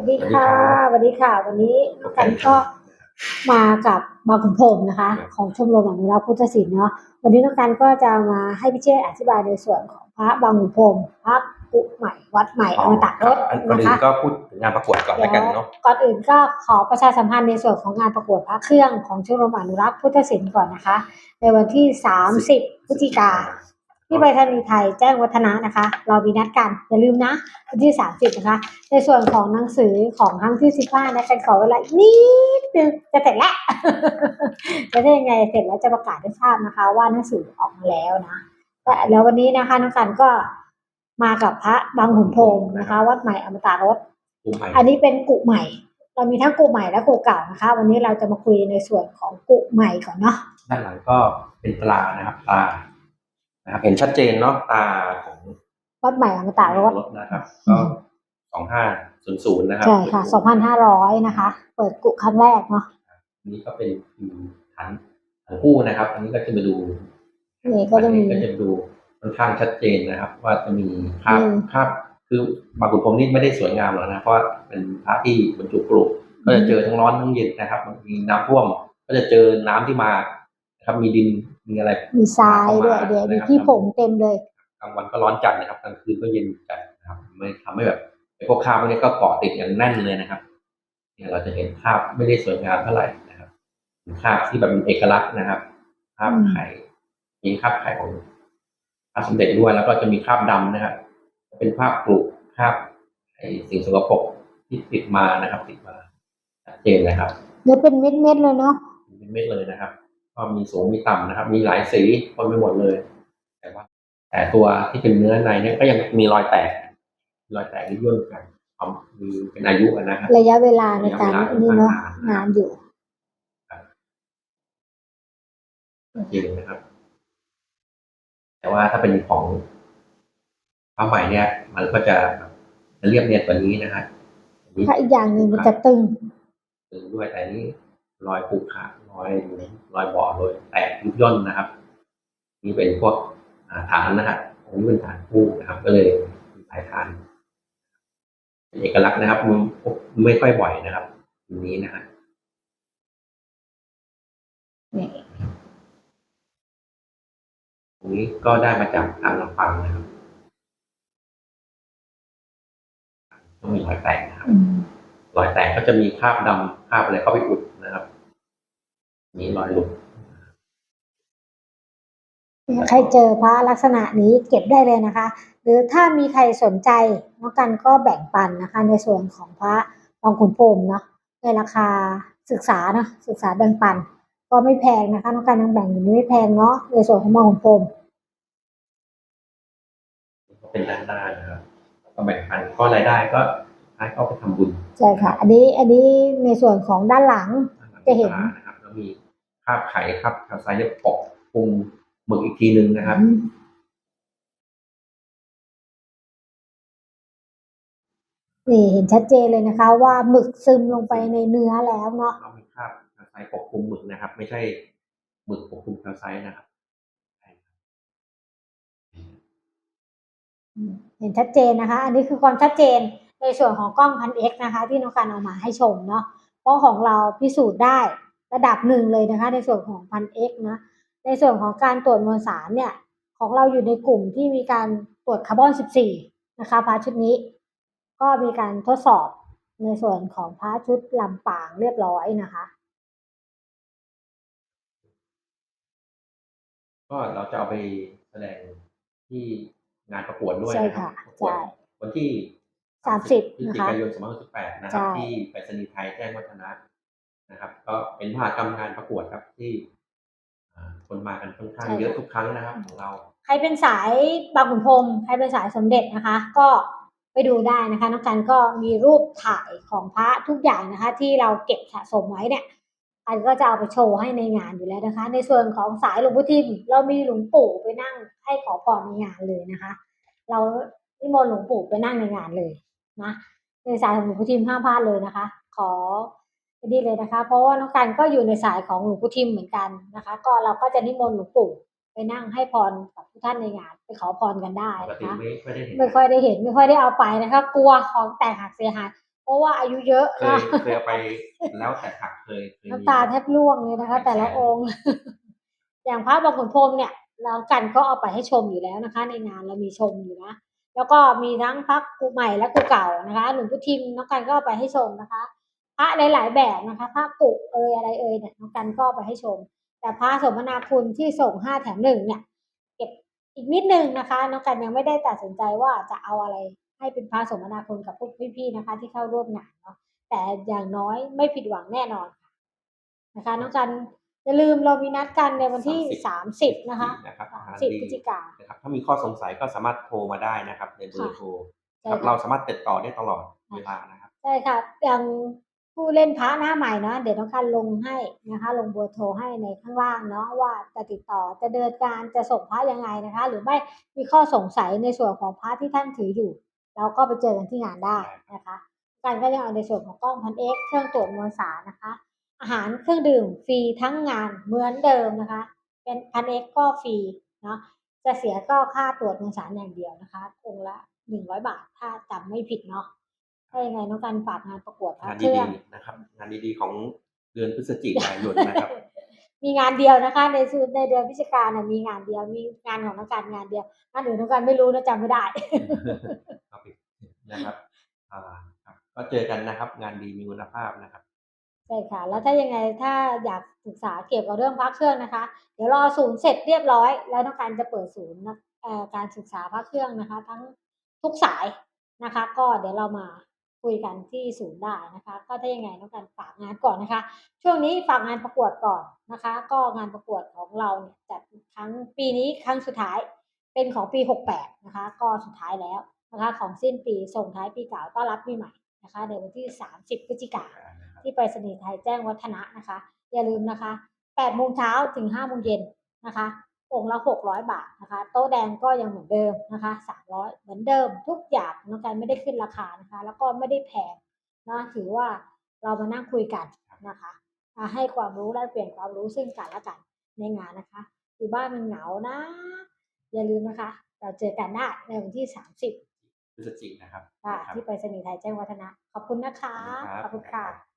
วัสดีค่ะสวัสดีค่ะ วันนี้น้องกันก็มากับบางขุนพรหมนะคะ ของชมรมอนุรักษ์พุทธศิลป์เนาะวันนี้น้องกันก็จะมาให้พี่เชษฐ์อธิบายในส่วนของพระบางขุนพรหมพระปุใหม่วัดใหม่อมตะรถอันก่อนนะอื่คะนก็พูดถึงงานประกวดก่อนแล้วกันเนาะก่อนอื่นก็ขอประชาสัมพันธ์ในส่วนของงานประกวดพระเครื่องของชมรมอนุรักษ์พุทธศิลป์ก่อนนะคะ ในวันที่ 30พฤศจิกา ที่ไปรษณีย์ไทยแจ้งวัฒนะนะคะ เรามีนัดกันอย่าลืมนะวันที่ 30 นะคะ ในส่วนของหนังสือของครั้งที่ 15นะกันขอเวลาอีกนิดนึงจะเสร็จแล้วแล้วถ้ายังไงเสร็จแล้วจะประกาศให้ทราบนะคะ ว่าหนังสือออกมาแล้วนะแต่แล้ววันนี้นะคะน้องกันก็มากับพระบางขุนพรหมนะคะ วัดใหม่อมตะรสภูมิใหม่อันนี้เป็นกุใหม่ เรามีทั้งกุใหม่และกุเก่านะคะ วันนี้เราจะมาคุยในส่วนของกุใหม่ก่อนเนาะด้านหลังก็เป็นตรานะครับตรา นะครับเห็นชัดเจนเนาะตราของวัดใหม่อมตะรสรถนะครับก็สองห้าศูนย์ศูนย์นะครับใช่ค่ะ2,500นะคะ เปิดกุครั้งแรกเนาะอันนี้ก็เป็นพิมพ์ฐานฐานคู่นะครับ อันนี้ก็จะมาดูนี่ก็จะมีอันนี้ก็จะดูค่อนข้างชัดเจนนะครับ ว่าจะมีภาพอืมภาพคือบางขุนพรหมนี่ไม่ได้สวยงามหรอกนะเพราะว่าเป็นพระที่บรรจุกรุก็จะเจอทั้งร้อนทั้งเย็นนะครับบางทีน้ำท่วม ก็จะเจอน้ำที่มานะ ครับมีดินมีอะไรมีทรายด้วยเดี๋ยวมีที่ผงเต็มเลยกลางวันก็ร้อนจัดนะครับกลางคืนก็เย็นจัดนะครับไม่ทำให้แบบไอ้พวกคราบพวกนี้ก็เกาะติดอย่างแน่นเลยนะครับ เนี่ยเราจะเห็นคราบไม่ได้สวยงามเท่าไหร่นะครับเป็นคราบที่แบบเป็นเอกลักษณ์นะครับคราบอืมไข่มีคราบไข่ของพระสมเด็จด้วยแล้วก็จะมีคราบดำนะครับเป็นคราบกรุคราบไอ้สิ่งสกปรกที่ติดมานะครับ ติดมาชัดเจนนะครับเนื้อเป็นเม็ดๆเลยเนาะเป็นเม็ดเลยนะครับ ก็มีสูงมีต่ำนะครับ มีหลายสีปนไปหมดเลย แต่ว่า แต่ตัวที่เป็นเนื้อในเนี่ยก็ยังมีรอยแตก รอยแตกที่ย่นกันความมีเป็นอายุอะนะครับระยะเวลาในการระยะเวลานี่เนาะค่อนข้างนานนานอยู่จริงนะครับ แต่ว่าถ้าเป็นของผ้าไหมเนี่ย มันก็จะจะเรียบเนียนกว่านี้นะฮะอันนี้ถ้าอีกอย่างหนึ่งมันจะตึงตึงด้วยแต่อันนี้ รอยผูกขาดรอยหลุมรอยบ่อรอยแตกยุบย่นนะครับ นี่เป็นพวกอ่าฐานนะครับอันนี้เป็นฐานคู่นะครับ ก็เลยมีหลายฐานเป็นเอกลักษณ์นะครับมันไม่ค่อยบ่อยนะครับอันนี้นะฮะนี่ตรงนี้ก็ได้มาจากทางลำปางนะครับต้องมีรอยแตกนะครับอืมรอยแตกก็จะมีคราบดำคราบอะไรเข้าไปอุดนะครับ มีรอยหลุดใครเจอพระลักษณะนี้เก็บได้เลยนะคะ หรือถ้ามีใครสนใจน้องกันก็แบ่งปันนะคะ ในส่วนของพระบางขุนพรหมเนาะในราคาศึกษาเนาะศึกษาแบ่งปัน ก็ไม่แพงนะคะน้องกันยังแบ่งอยู่ไม่แพงเนาะในส่วนของบางขุนพรหมก็เป็นด้านหน้านะครับก็แบ่งปันก็รายได้ก็ให้เข้าไปทำบุญใช่ค่ะ อันนี้อันนี้ในส่วนของด้านหลังจะเห็นนะครับ แล้วมีคราบไข่คราบคาไซเนี่ยปกคลุมหมึกอีกทีหนึ่งนะครับอืมนี่เห็นชัดเจนเลยนะคะ ว่าหมึกซึมลงไปในเนื้อแล้วเนาะเรามีคราบคาไซปกคลุมหมึกนะครับ ไม่ใช่หมึกปกคลุมคาไซนะครับอืมเห็นชัดเจนนะคะ อันนี้คือความชัดเจนในส่วนของกล้องพันเอ็กนะคะ ที่น้องการเอามาให้ชมเนาะเพราะของเราพิสูจน์ได้ ระดับหนึ่งเลยนะคะ ในส่วนของพันเอ็กนะในส่วนของการตรวจมวลสารเนี่ยของเราอยู่ในกลุ่มที่มีการตรวจคาร์บอน 14 นะคะพาชุดนี้ ก็มีการทดสอบในส่วนของพาชุดลำปางเรียบร้อยนะคะ ก็เราจะเอาไปแสดงที่งานประกวดด้วยใช่นะครัค่ะบประกวดใช่วันที่ 30พฤศนะจิคะกายน2568นะครับใช่ที่ไปรษณีย์ไทยแจ้งวัฒนะ นะครับ ก็เป็นมหากรรมงานประกวดครับที่อ่าคนมากันค่อนข้างเยอะทุกครั้งนะครับของเรา ใครเป็นสายบางขุนพรหมใครเป็นสายสมเด็จนะคะ ก็ไปดูได้นะคะน้องกันก็มีรูปถ่ายของพระทุกอย่างนะคะ ที่เราเก็บสะสมไว้เนี่ยอันก็จะเอาไปโชว์ให้ในงานอยู่แล้วนะคะ ในส่วนของสายหลวงพ่อทิมเรามีหลวงปู่ไปนั่งให้ขอพรในงานเลยนะคะ เรานิมนต์หลวงปู่ไปนั่งในงานเลยนะในสายของหลวงพ่อทิมห้ามพลาดเลยนะคะ ขอ ดีเลยนะคะ เพราะว่าน้องกันก็อยู่ในสายของหลวงพ่อทิมเหมือนกันนะคะ ก็เราก็จะนิมนต์หลวงปู่ไปนั่งให้พรกับทุกท่านในงานไปขอพรกันได้ปกนะติคะไม่ไม่ได้เห็นไม่ค่อยได้เห็นไม่ค่อยได้เอาไปนะคะ กลัวของแตกหักเสียหายเพราะว่าอายุเยอะเคนะยเคยเอาไปแล้วแต่หักเคยเคยมีน้ำตาแทบร่วงเลยนะคะ แต่ละองค์ อย่างพระบางขุนพรหมเนี่ยเรากันก็เอาไปให้ชมอยู่แล้วนะคะ ในงานเรามีชมอยู่นะแล้วก็มีทั้งพระกูใหม่และกูเก่านะคะ หลวงพ่ทิมน้องกันก็เอาไปให้ชมนะคะพ ระหลาย ๆ แบบนะคะพระกุเอยอะไรเอยเนี่ยน้องกันก็เอาไปให้ชม แต่พระสมนาคุณที่ส่งห้าแถมหนึ่งเนี่ยเก็บอีกนิดนึงนะคะน้องกันยังไม่ได้ตัดสินใจว่าจะเอาอะไรให้เป็นพระสมนาคุณกับพวกพี่ ๆ นะคะ ที่เข้าร่วมงานเนาะแต่อย่างน้อยไม่ผิดหวังแน่นอนค่ะนะคะน้องกันอย่าลืมเรามีนัดกันในวันที่สามสิบนะคะนะครับสามงานสิบดีพฤศจิกานะครับถ้ามีข้อสงสัยก็สามารถโทรมาได้นะครับในเบอร์โทรใช่ครับค่ะเราสามารถติดต่อได้ตลอดเวลานะครับใช่ค่ะอย่าง ผู้เล่นพระหน้าใหม่เนาะเดี๋ยวน้องการลงให้นะคะ ลงเบอร์โทรให้ในข้างล่างเนาะว่าจะติดต่อจะเดินการจะส่งพระยังไงนะคะ หรือไม่มีข้อสงสัยในส่วนของพระที่ท่านถืออยู่ เราก็ไปเจอกันที่งานได้นะคะการก็ยังเอาในส่วนของกล้องพันเอ็กเครื่องตรวจมวลสารนะคะ อาหารเครื่องดื่มฟรีทั้งงานเหมือนเดิมนะคะ เป็นพันเอ็กก็ฟรีเนาะจะเสียก็ค่าตรวจมวลสารอย่างเดียวนะคะองละหนึ่งร้อยบาทถ้าจำไม่ผิดเนาะ ถ้ายังไงน้องการฝากงานประกวดพระงานเครื่ดีองๆนะครับ งานดีๆของเดือนพฤศจิกายนนะครับ มีงานเดียวนะคะในสูในเดือนพฤศจิกายนน่ะมีงานเดียวมีงานของน้องการงานเดียวงานอื่นน้องการไม่รู้นะจำไม่ได้เอาไปนะครับอ่าครับ ก็เจอกันนะครับ งานดีมีคุณภาพนะครับ ใช่ค่ะ แล้วถ้ายังไงถ้าอยากศึกษาเกี่ยวกับเรื่องพระเครื่องนะคะ เดี๋ยวรอศูนย์เสร็จเรียบร้อย แล้วน้องการจะเปิดศูนย์นะเอ่อการศึกษาพระเครื่องนะคะ ทั้งทุกสายนะคะ ก็เดี๋ยวเรามา คุยกันที่ศูนย์ได้นะคะ ก็ถ้ายังไงน้องการฝากงานก่อนนะคะ ช่วงนี้ฝากงานประกวดก่อนนะคะ ก็งานประกวดของเราเนี่ยจัดครั้งปีนี้ครั้งสุดท้ายเป็นของปี 68 นะคะ ก็สุดท้ายแล้วนะคะ ของสิ้นปีส่งท้ายปีเก่าต้อนรับปีใหม่นะคะในวันที่ 30 พฤศจิกายนที่ไปรษณีย์ไทยแจ้งวัฒนะนะคะ อย่าลืมนะคะ8โมงเช้าถึง5โมงเย็นนะคะ องค์ละ600บาทนะคะ โต๊ะแดงก็ยังเหมือนเดิมนะคะ300เหมือนเดิมทุกอย่างน้องการไม่ได้ขึ้นราคานะคะ แล้วก็ไม่ได้แพงนะถือว่าเรามานั่งคุยกันนะคะอ่าให้ความรู้และเปลี่ยนความรู้ซึ่งกันและกันในงานนะคะอยู่บ้านมันเหงานะ อย่าลืมนะคะ เราเจอกันได้ในวันที่30พฤศจิกนะครับค่ะนะครับที่ไปรษณีย์ไทยแจ้งวัฒนะ ขอบคุณนะคะ ขอบคุณครับขอบคุณค่ะ